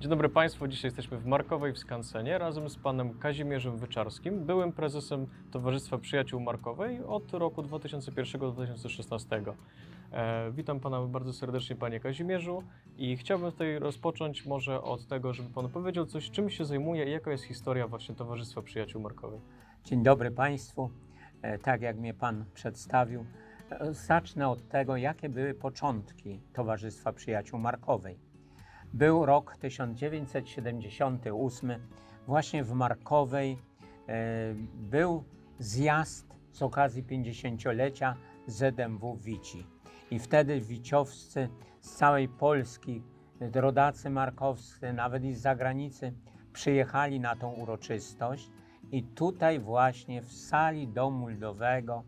Dzień dobry Państwu, dzisiaj jesteśmy w Markowej w Skansenie razem z panem Kazimierzem Wyczarskim, byłym prezesem Towarzystwa Przyjaciół Markowej od roku 2001 do 2016. E, witam pana bardzo serdecznie panie Kazimierzu i chciałbym tutaj rozpocząć może od tego, żeby pan powiedział coś, czym się zajmuje i jaka jest historia właśnie Towarzystwa Przyjaciół Markowej. Dzień dobry Państwu. E, Tak jak mnie Pan przedstawił, e, zacznę od tego, jakie były początki Towarzystwa Przyjaciół Markowej. Był rok 1978. Właśnie w Markowej e, był zjazd z okazji 50-lecia ZMW Wici. I wtedy wiciowscy z całej Polski, rodacy markowscy, nawet i z zagranicy, przyjechali na tą uroczystość. I tutaj właśnie w sali Domu Ludowego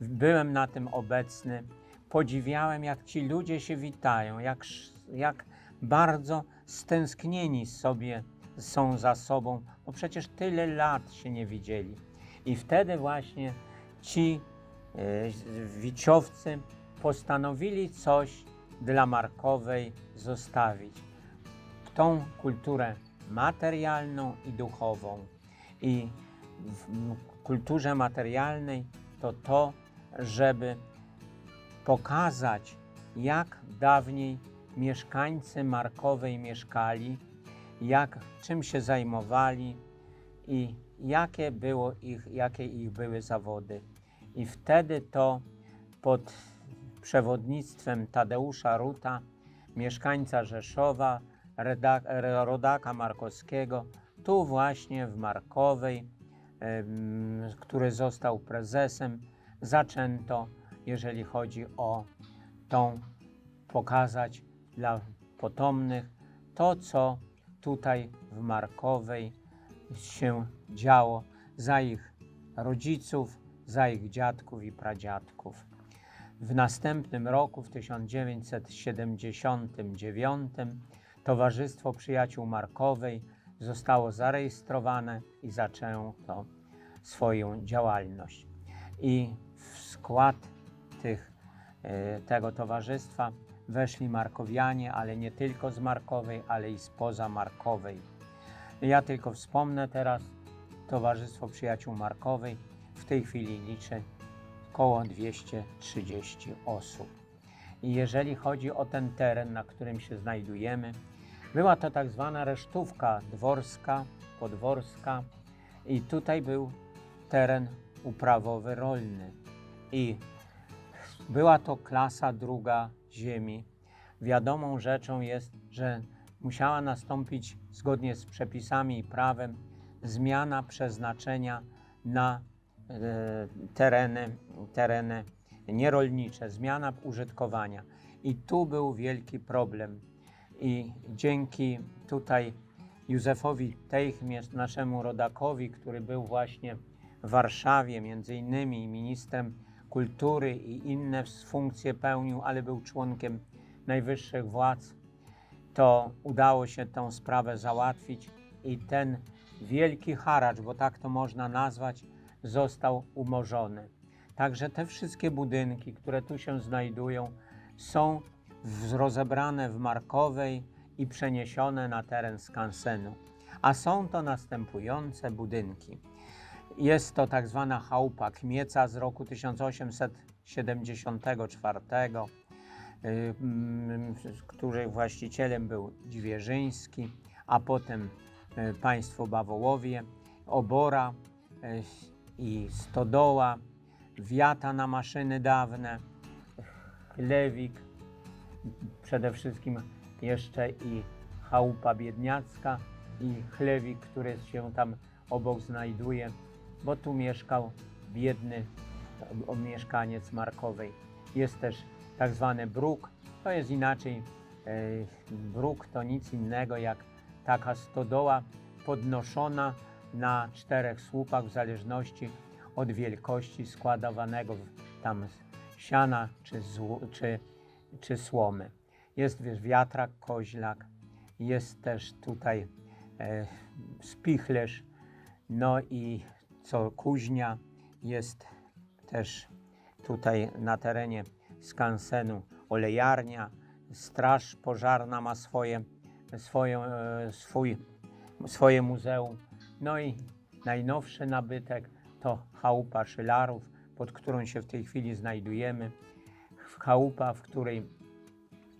byłem na tym obecny. Podziwiałem, jak ci ludzie się witają, jak, jak bardzo stęsknieni sobie są za sobą, bo przecież tyle lat się nie widzieli. I wtedy właśnie ci e, wiciowcy postanowili coś dla Markowej zostawić. Tą kulturę materialną i duchową. I w kulturze materialnej to to, żeby pokazać, jak dawniej mieszkańcy Markowej mieszkali, jak, czym się zajmowali i jakie, było ich, jakie ich były zawody. I wtedy to pod przewodnictwem Tadeusza Ruta, mieszkańca Rzeszowa, rodaka markowskiego, tu właśnie w Markowej, który został prezesem, zaczęto, jeżeli chodzi o tą pokazać dla potomnych to, co tutaj w Markowej się działo za ich rodziców, za ich dziadków i pradziadków. W następnym roku, w 1979, Towarzystwo Przyjaciół Markowej zostało zarejestrowane i zaczęło to swoją działalność. I w skład tych, e, tego towarzystwa weszli Markowianie, ale nie tylko z Markowej, ale i spoza Markowej. Ja tylko wspomnę teraz Towarzystwo Przyjaciół Markowej. W tej chwili liczy około 230 osób. I jeżeli chodzi o ten teren, na którym się znajdujemy, była to tak zwana resztówka dworska, podworska i tutaj był teren uprawowy rolny. I była to klasa druga ziemi. Wiadomą rzeczą jest, że musiała nastąpić zgodnie z przepisami i prawem zmiana przeznaczenia na e, tereny, tereny nierolnicze, zmiana użytkowania. I tu był wielki problem. I dzięki tutaj Józefowi Teichmierz, naszemu rodakowi, który był właśnie w Warszawie, między innymi ministrem kultury i inne funkcje pełnił, ale był członkiem najwyższych władz, to udało się tę sprawę załatwić i ten wielki haracz, bo tak to można nazwać, został umorzony. Także te wszystkie budynki, które tu się znajdują, są rozebrane w Markowej i przeniesione na teren skansenu. A są to następujące budynki. Jest to tak zwana chałupa Kmieca z roku 1874, y, mm, której właścicielem był Dźwierzyński, a potem y, państwo Bawołowie, Obora y, i Stodoła, wiata na maszyny dawne, Lewik, przede wszystkim jeszcze i chałupa biedniacka i chlewik, który się tam obok znajduje, bo tu mieszkał biedny mieszkaniec Markowej. Jest też tak zwany bruk, to jest inaczej, e, bruk to nic innego jak taka stodoła podnoszona na czterech słupach w zależności od wielkości składowanego w- tam siana czy, zł, czy, czy słomy. Jest wiesz, wiatrak, koźlak, jest też tutaj e, spichlerz, no i co kuźnia, jest też tutaj na terenie skansenu olejarnia, straż pożarna ma swoje swoją, e, swój, swoje muzeum. No i najnowszy nabytek to chałupa Szylarów, pod którą się w tej chwili znajdujemy. Chałupa, w której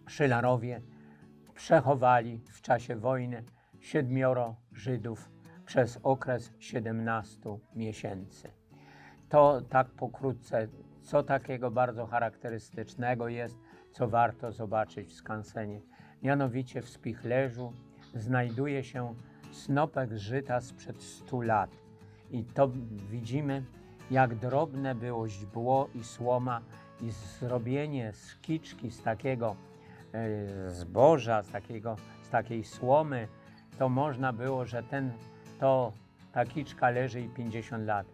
Szylarowie przechowali w czasie wojny siedmioro Żydów przez okres 17 miesięcy. To tak pokrótce, co takiego bardzo charakterystycznego jest, co warto zobaczyć w skansenie. Mianowicie w spichlerzu znajduje się snopek żyta sprzed 100 lat. I to widzimy, jak drobne było źdźbło i słoma i zrobienie z kiczki, z takiego e, zboża, z, takiego, z takiej słomy, to można było, że ten, to, ta kiczka leży i 50 lat.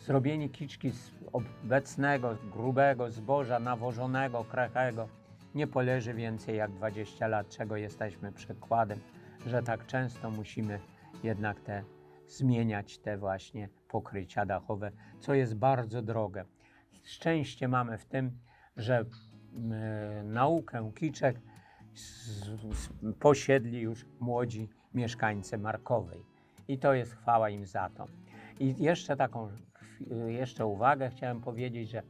Zrobienie kiczki z obecnego, grubego zboża, nawożonego, krachego, nie poleży więcej jak 20 lat, czego jesteśmy przykładem, że tak często musimy jednak te zmieniać te właśnie pokrycia dachowe, co jest bardzo drogie. Szczęście mamy w tym, że e, naukę kiczek z, z, posiedli już młodzi mieszkańcy Markowej. I to jest chwała im za to. I jeszcze taką jeszcze uwagę chciałem powiedzieć, że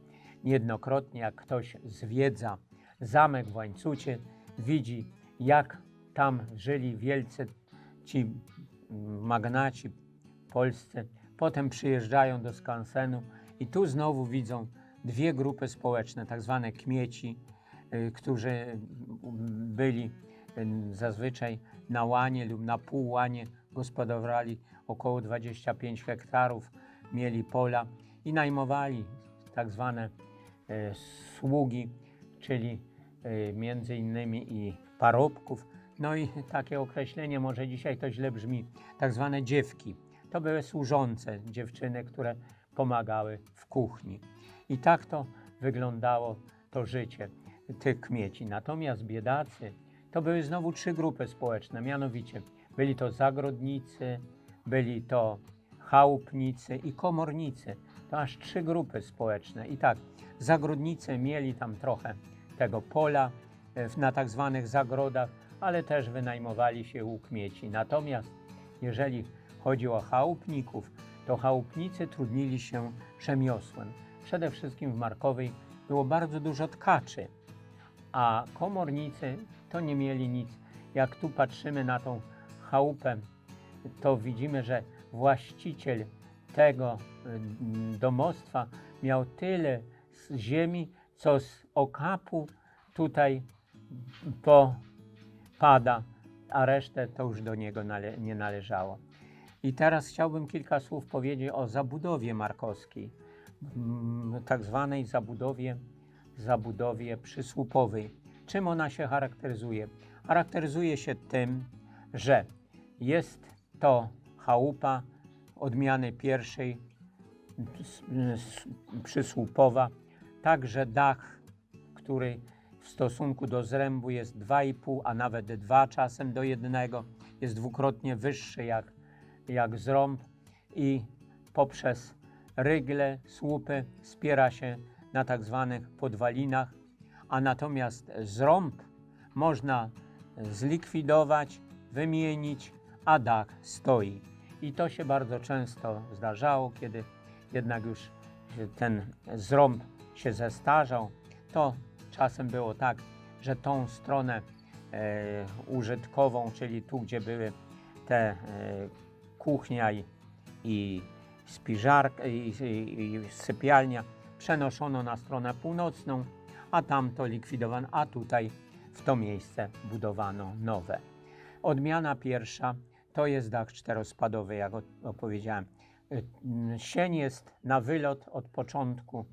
niejednokrotnie jak ktoś zwiedza zamek w Łańcucie, widzi jak tam żyli wielcy ci magnaci polscy, potem przyjeżdżają do skansenu i tu znowu widzą dwie grupy społeczne, tak zwane kmieci, y, którzy mm, byli y, zazwyczaj na łanie lub na pół łanie, gospodarowali około 25 hektarów, mieli pola i najmowali tak zwane y, sługi, czyli y, między innymi i parobków. No i takie określenie może dzisiaj to źle brzmi, tak zwane dziewki. To były służące dziewczyny, które pomagały w kuchni. I tak to wyglądało to życie tych kmieci. Natomiast biedacy to były znowu trzy grupy społeczne, mianowicie byli to zagrodnicy, byli to chałupnicy i komornicy. To aż trzy grupy społeczne. I tak, zagrodnicy mieli tam trochę tego pola e, na tak zwanych zagrodach, ale też wynajmowali się u kmieci. Natomiast jeżeli chodzi o chałupników, to chałupnicy trudnili się rzemiosłem. Przede wszystkim w Markowej było bardzo dużo tkaczy, a komornicy to nie mieli nic. Jak tu patrzymy na tą chałupę, to widzimy, że właściciel tego y, domostwa miał tyle z ziemi, co z okapu tutaj popada, a resztę to już do niego nale- nie należało. I teraz chciałbym kilka słów powiedzieć o zabudowie markowskiej, mm, tak zwanej zabudowie, zabudowie przysłupowej. Czym ona się charakteryzuje? Charakteryzuje się tym, że jest to chałupa odmiany pierwszej przysłupowa, także dach, który w stosunku do zrębu jest 2,5, a nawet 2 czasem do jednego, jest dwukrotnie wyższy jak, jak zrąb i poprzez rygle, słupy wspiera się na tak zwanych podwalinach, a natomiast zrąb można zlikwidować, wymienić, a dach stoi. I to się bardzo często zdarzało, kiedy jednak już ten zrąb się zestarzał, to czasem było tak, że tą stronę e, użytkową, czyli tu, gdzie były te e, kuchnia i, i spiżarka i, i, i sypialnia, przenoszono na stronę północną, a tamto likwidowano, a tutaj w to miejsce budowano nowe. Odmiana pierwsza to jest dach czterospadowy, jak opowiedziałem. Y, mm, Sień jest na wylot od początku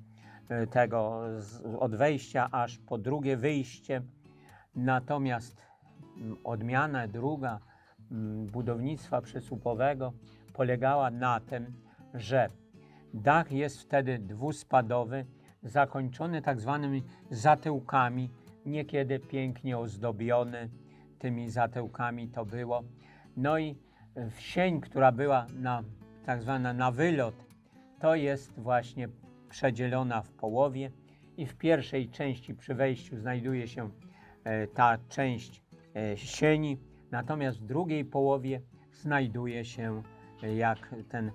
y, tego, od wejścia aż po drugie wyjście. Natomiast mm, odmiana druga mm, budownictwa przysłupowego polegała na tym, że dach jest wtedy dwuspadowy, zakończony tak zwanymi zatyłkami, niekiedy pięknie ozdobiony tymi zatyłkami to było. No i w sień, która była na, tak zwana na wylot, to jest właśnie przedzielona w połowie i w pierwszej części przy wejściu znajduje się e, ta część e, sieni, Natomiast w drugiej połowie znajduje się e, jak ten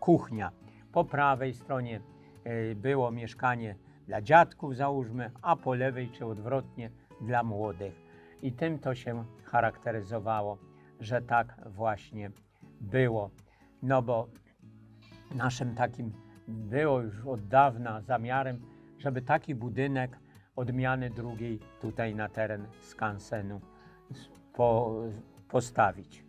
kuchnia. Po prawej stronie e, było mieszkanie dla dziadków, załóżmy, a po lewej czy odwrotnie dla młodych. I tym to się charakteryzowało, że tak właśnie było. No bo naszym takim było już od dawna zamiarem, żeby taki budynek odmiany drugiej tutaj na teren skansenu po, postawić.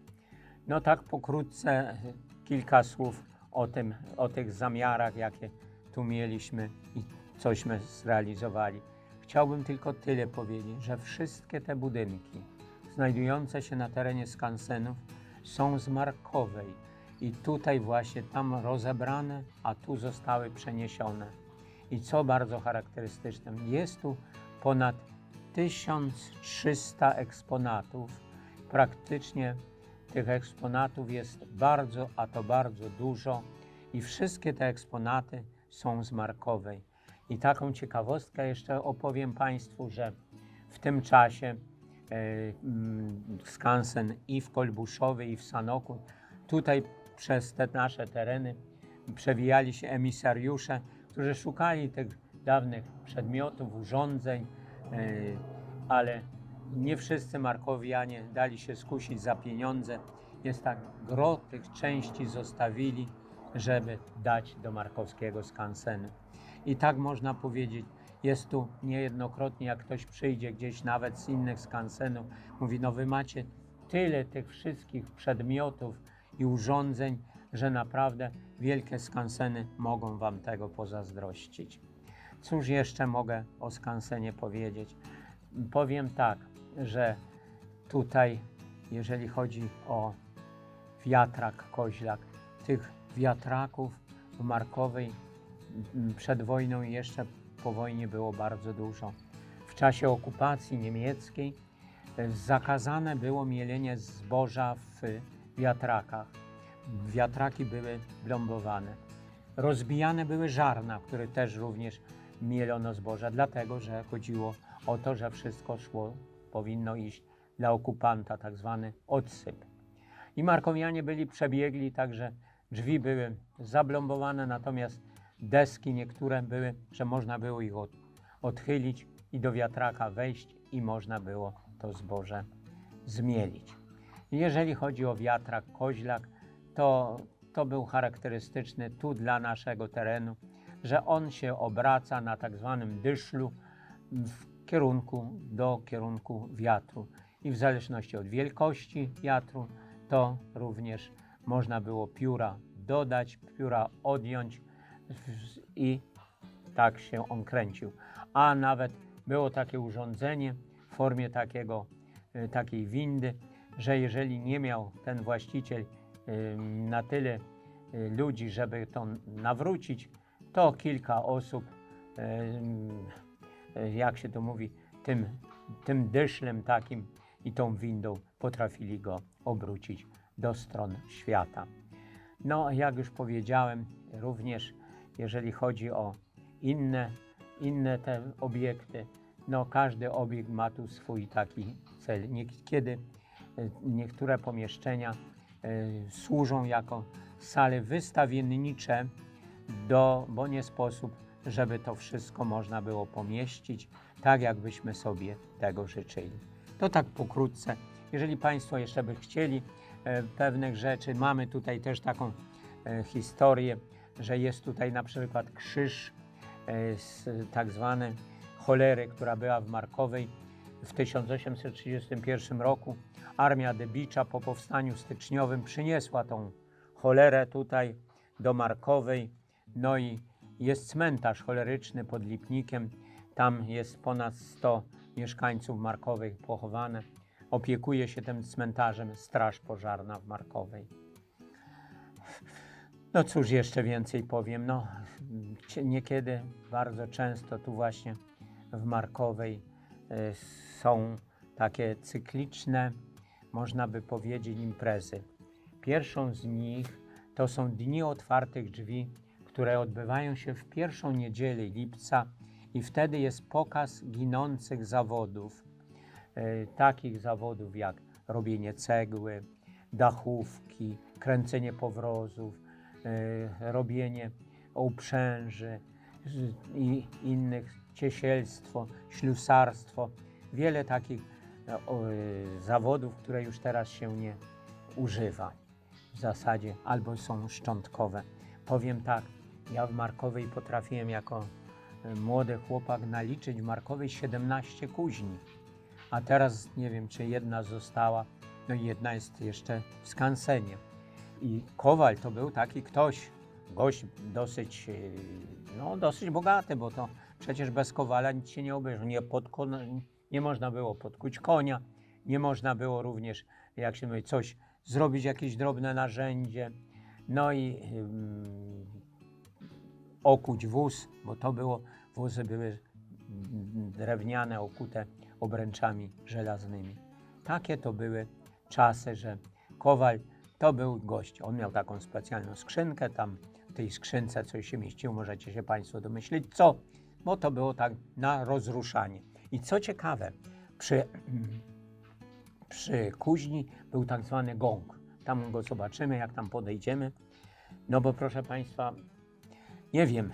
No tak pokrótce kilka słów o, tym, o tych zamiarach, jakie tu mieliśmy i cośmy zrealizowali. Chciałbym tylko tyle powiedzieć, że wszystkie te budynki znajdujące się na terenie skansenów są z Markowej i tutaj właśnie tam rozebrane, a tu zostały przeniesione. I co bardzo charakterystyczne, jest tu ponad 1300 eksponatów. Praktycznie tych eksponatów jest bardzo, a to bardzo dużo i wszystkie te eksponaty są z Markowej. I taką ciekawostkę jeszcze opowiem Państwu, że w tym czasie e, mm, skansen i w Kolbuszowie, i w Sanoku, tutaj przez te nasze tereny przewijali się emisariusze, którzy szukali tych dawnych przedmiotów, urządzeń, e, ale nie wszyscy Markowianie dali się skusić za pieniądze. Jest tak, gro tych części zostawili, żeby dać do markowskiego skansenu. I tak można powiedzieć, jest tu niejednokrotnie, jak ktoś przyjdzie gdzieś nawet z innych skansenów, mówi, no wy macie tyle tych wszystkich przedmiotów i urządzeń, że naprawdę wielkie skanseny mogą wam tego pozazdrościć. Cóż jeszcze mogę o skansenie powiedzieć? Powiem tak, że tutaj, jeżeli chodzi o wiatrak koźlak, tych wiatraków w Markowej przed wojną jeszcze po wojnie było bardzo dużo. W czasie okupacji niemieckiej e, zakazane było mielenie zboża w wiatrakach. Wiatraki były blombowane. Rozbijane były żarna, w których też również mielono zboża, dlatego że chodziło o to, że wszystko szło, powinno iść dla okupanta, tak zwany odsyp. I Markowianie byli przebiegli, także drzwi były zablombowane, natomiast deski niektóre były, że można było ich od, odchylić i do wiatraka wejść i można było to zboże zmielić. Jeżeli chodzi o wiatrak koźlak, to, to był charakterystyczny tu dla naszego terenu, że on się obraca na tak zwanym dyszlu w kierunku do kierunku wiatru. I w zależności od wielkości wiatru, to również można było pióra dodać, pióra odjąć i tak się on kręcił. A nawet było takie urządzenie w formie takiego, y, takiej windy, że jeżeli nie miał ten właściciel na tyle y, ludzi, żeby to nawrócić, to kilka osób, y, jak się to mówi, tym, tym dyszlem takim i tą windą potrafili go obrócić do stron świata. No, jak już powiedziałem, również jeżeli chodzi o inne, inne te obiekty, no każdy obiekt ma tu swój taki cel. Niekiedy e, niektóre pomieszczenia e, służą jako sale wystawiennicze, do, bo nie sposób, żeby to wszystko można było pomieścić tak, jakbyśmy sobie tego życzyli. To tak pokrótce. Jeżeli Państwo jeszcze by chcieli e, pewnych rzeczy, mamy tutaj też taką historię, że jest tutaj na przykład krzyż e, z tak zwanej cholery, która była w Markowej w 1831 roku. Armia Debicza po powstaniu styczniowym przyniesła tą cholerę tutaj do Markowej. No i jest cmentarz choleryczny pod Lipnikiem. Tam jest ponad 100 mieszkańców Markowej pochowane. Opiekuje się tym cmentarzem Straż Pożarna w Markowej. No cóż jeszcze więcej powiem. No, niekiedy, bardzo często tu właśnie w Markowej e, są takie cykliczne, można by powiedzieć, imprezy. Pierwszą z nich to są Dni Otwartych Drzwi, które odbywają się w pierwszą niedzielę lipca i wtedy jest pokaz ginących zawodów. E, takich zawodów jak robienie cegły, dachówki, kręcenie powrozów, robienie uprzęży i innych, ciesielstwo, ślusarstwo. Wiele takich e, e, zawodów, które już teraz się nie używa w zasadzie, albo są szczątkowe. Powiem tak, ja w Markowej potrafiłem jako e, młody chłopak naliczyć w Markowej 17 kuźni, a teraz nie wiem, czy jedna została, no i jedna jest jeszcze w skansenie. I Kowal to był taki ktoś, gość dosyć, e, no, dosyć bogaty, bo to przecież bez Kowala nic się nie obejrzy. Nie, nie można było podkuć konia, nie można było również, jak się mówi, coś zrobić, jakieś drobne narzędzie, no i ym, okuć wóz, bo to było, wozy były mm, drewniane, okute obręczami żelaznymi. Takie to były czasy, że Kowal to był gość. On miał taką specjalną skrzynkę, tam w tej skrzynce coś się mieściło, możecie się Państwo domyślić co, bo to było tak na rozruszanie. I co ciekawe, przy, przy kuźni był tak zwany gong. Tam go zobaczymy, jak tam podejdziemy. No bo proszę Państwa, nie wiem,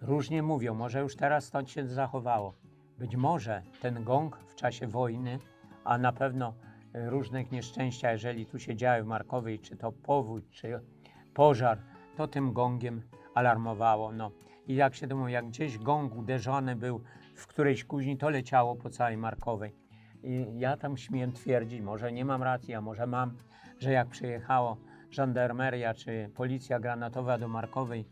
różnie mówią, może już teraz stąd się zachowało. Być może ten gong w czasie wojny, a na pewno różnych nieszczęścia, jeżeli tu się działy w Markowej, czy to powódź, czy pożar, to tym gongiem alarmowało. No. I jak się domówi, jak gdzieś gong uderzony był w którejś kuźni, to leciało po całej Markowej. I ja tam śmiem twierdzić, może nie mam racji, a może mam, że jak przyjechało żandarmeria czy policja granatowa do Markowej,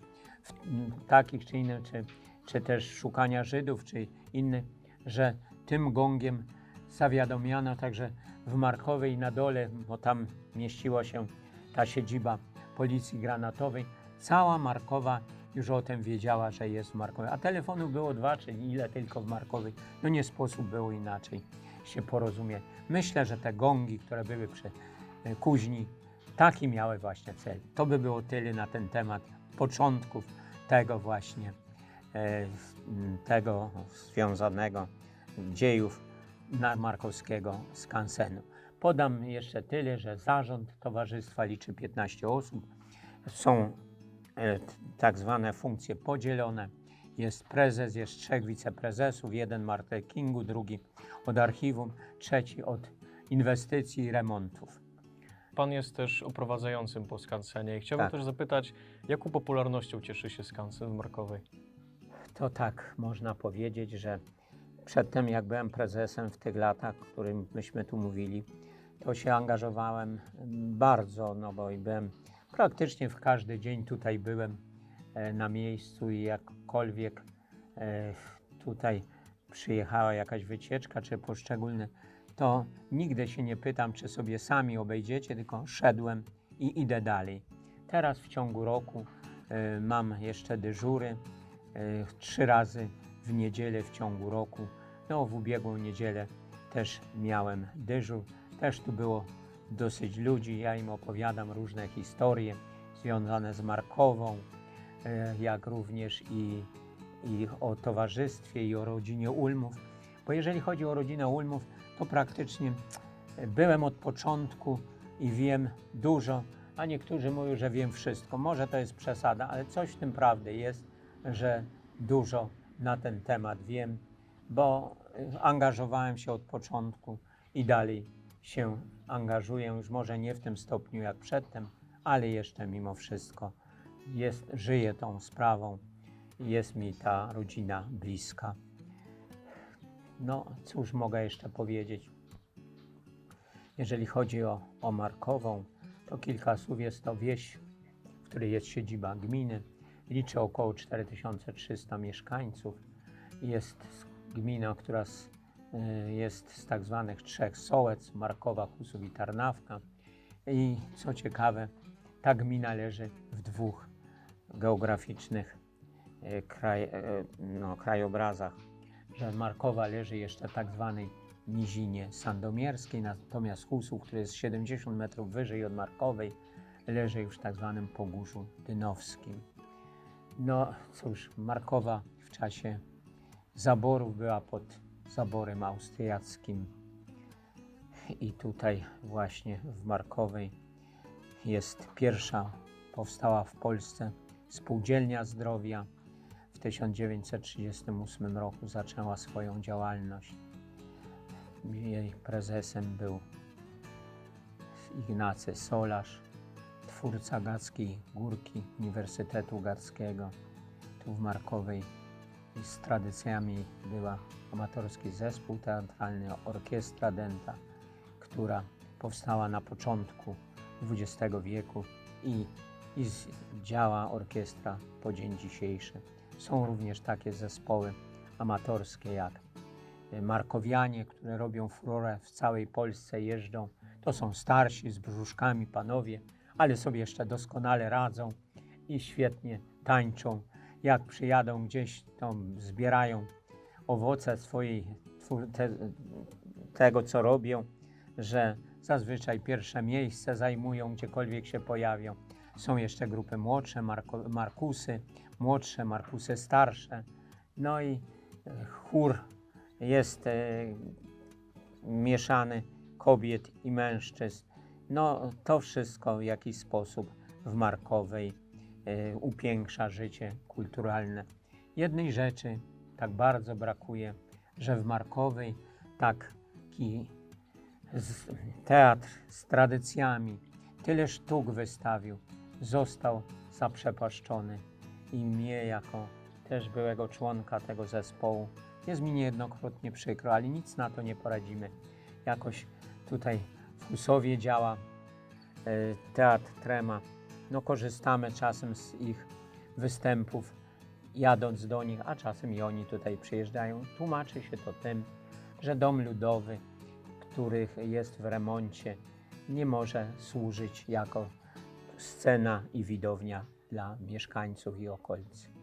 w takich czy innych, czy, czy też szukania Żydów, czy innych, że tym gongiem zawiadomiano także w Markowej na dole, bo tam mieściła się ta siedziba policji granatowej. Cała Markowa już o tym wiedziała, że jest w Markowej. A telefonów było dwa, czy ile tylko w Markowej. No nie sposób było inaczej się porozumieć. Myślę, że te gongi, które były przy e, kuźni, taki miały właśnie cel. To by było tyle na ten temat początków tego właśnie, e, tego związanego dziejów na markowskiego skansenu. Podam jeszcze tyle, że zarząd towarzystwa liczy 15 osób. Są e, tak zwane funkcje podzielone. Jest prezes, jest trzech wiceprezesów, jeden marketingu, drugi od archiwum, trzeci od inwestycji i remontów. Pan jest też oprowadzającym po skansenie i chciałbym Tak. też zapytać, jaką popularnością cieszy się skansen w Markowej? To tak można powiedzieć, że przedtem jak byłem prezesem w tych latach, o którym myśmy tu mówili, to się angażowałem bardzo, no bo i byłem praktycznie w każdy dzień tutaj byłem e, na miejscu i jakkolwiek e, tutaj przyjechała jakaś wycieczka czy poszczególne, to nigdy się nie pytam, czy sobie sami obejdziecie, tylko szedłem i idę dalej. Teraz w ciągu roku e, mam jeszcze dyżury, trzy razy w niedzielę w ciągu roku. No, w ubiegłą niedzielę też miałem dyżur. Też tu było dosyć ludzi. Ja im opowiadam różne historie związane z Markową, e, jak również i, i o towarzystwie, i o rodzinie Ulmów. Bo jeżeli chodzi o rodzinę Ulmów, to praktycznie byłem od początku i wiem dużo, a niektórzy mówią, że wiem wszystko. Może to jest przesada, ale coś w tym prawdy jest, że dużo na ten temat wiem, bo angażowałem się od początku i dalej się angażuję, już może nie w tym stopniu jak przedtem, ale jeszcze mimo wszystko jest, żyję tą sprawą, jest mi ta rodzina bliska. No, cóż mogę jeszcze powiedzieć? Jeżeli chodzi o, o Markową, to kilka słów jest to wieś, w której jest siedziba gminy. Liczy około 4300 mieszkańców. Jest gmina, która y, jest z tak zwanych trzech sołec, Markowa, Husów i Tarnawka. I co ciekawe, ta gmina leży w dwóch geograficznych y, kraj, y, no, krajobrazach, że Markowa leży jeszcze w tak zwanej nizinie sandomierskiej, natomiast Husów, który jest 70 metrów wyżej od Markowej, leży już w tak zwanym Pogórzu Dynowskim. No cóż, Markowa w czasie zaborów była pod zaborem austriackim I tutaj właśnie w Markowej jest pierwsza, powstała w Polsce spółdzielnia zdrowia. W 1938 roku zaczęła swoją działalność. Jej prezesem był Ignacy Solarz, twórca Gackiej Górki Uniwersytetu Gackiego. Tu w Markowej z tradycjami była amatorski zespół teatralny, orkiestra Denta, która powstała na początku XX wieku i, i działa orkiestra po dzień dzisiejszy. Są również takie zespoły amatorskie jak e, Markowianie, które robią furorę w całej Polsce, jeżdżą. To są starsi z brzuszkami panowie, ale sobie jeszcze doskonale radzą i świetnie tańczą. Jak przyjadą gdzieś, to zbierają owoce swojej, te, tego, co robią, że zazwyczaj pierwsze miejsce zajmują, gdziekolwiek się pojawią. Są jeszcze grupy młodsze, Marko, Markusy, młodsze, Markusy starsze. No i e, chór jest e, mieszany kobiet i mężczyzn. No to wszystko w jakiś sposób w Markowej upiększa życie kulturalne. Jednej rzeczy tak bardzo brakuje, że w Markowej taki teatr z tradycjami, tyle sztuk wystawił, został zaprzepaszczony i mnie jako też byłego członka tego zespołu jest mi niejednokrotnie przykro, ale nic na to nie poradzimy. Jakoś tutaj w Husowie działa e, teatr Trema. No korzystamy czasem z ich występów, jadąc do nich, a czasem i oni tutaj przyjeżdżają. Tłumaczy się to tym, że dom ludowy, których jest w remoncie, nie może służyć jako scena i widownia dla mieszkańców i okolicy.